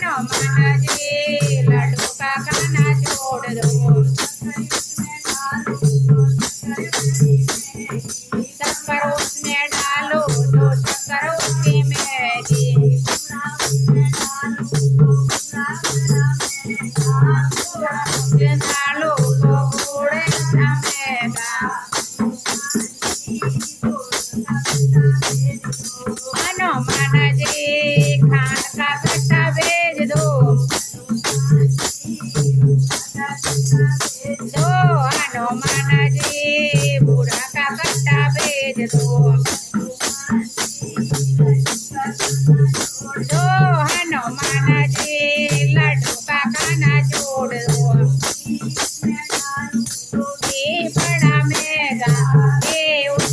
નો મનજી લડુ કાકા ના છોડ દો ચક્કર ઉસને ડાલો તો ચક્કર ઉસની મેરી ડાલો તો ઘોડે સમેગા મનો મન તો હનુમાનજી બુઢાકા કરતા ભેજ તો તો હનુમાનજી લડુ કાકાના જોડો. એ પડા મેગા, એ ઉસ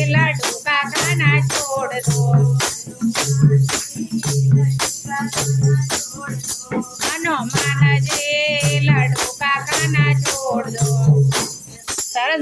મનો માના જે લાડુ કાકાના છોડ દો. સરસ